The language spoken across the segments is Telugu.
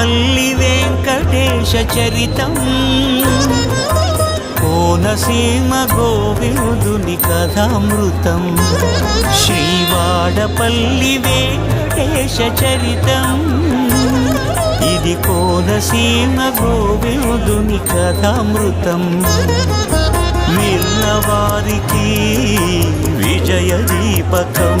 వాడపల్లి వెంకటేశ చరితం. కోనసీమ గోవిందుని కథామృతం. శ్రీవాడపల్లి వెంకటేశ చరితం. ఇది కోనసీమ గోవిందుని కథామృతం. విన్నవారికి విజయ దీపకం.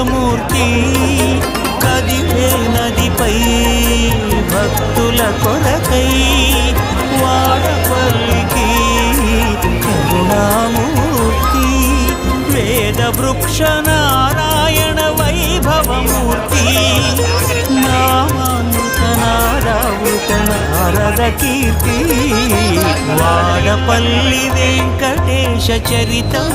మంగళమూర్తి కదివే నదిపై భక్తుల కొరకై వాడపల్లికి కరుణామూర్తి వేద వృక్ష నారాయణ వైభవమూర్తి నామానుత నారావృత నారద కీర్తి వాడపల్లి వెంకటేశ చరితం.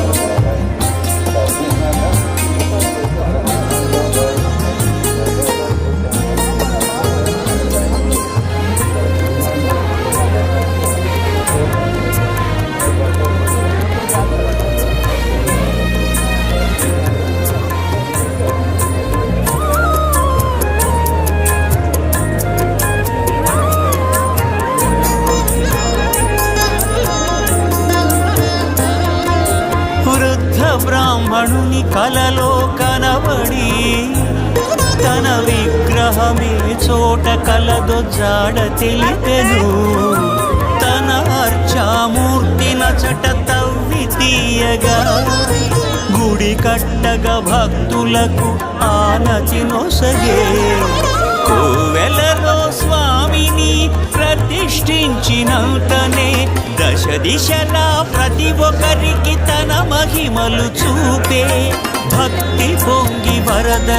బ్రాహ్మణుని కలలో కనబడి తన విగ్రహమే చోట కలదో జాడ తెలిపెను. తన అర్చామూర్తి నచట తవ్వి తీయగా గుడి కట్టగా భక్తులకు ఆనతి నొసగే. కోవెలలో స్వామిని ప్రతిష్ఠించినంతనే దశ దిశలా ప్రతి ఒక్కరికి తన మహిమలు చూపే భక్తి పొంగి వరద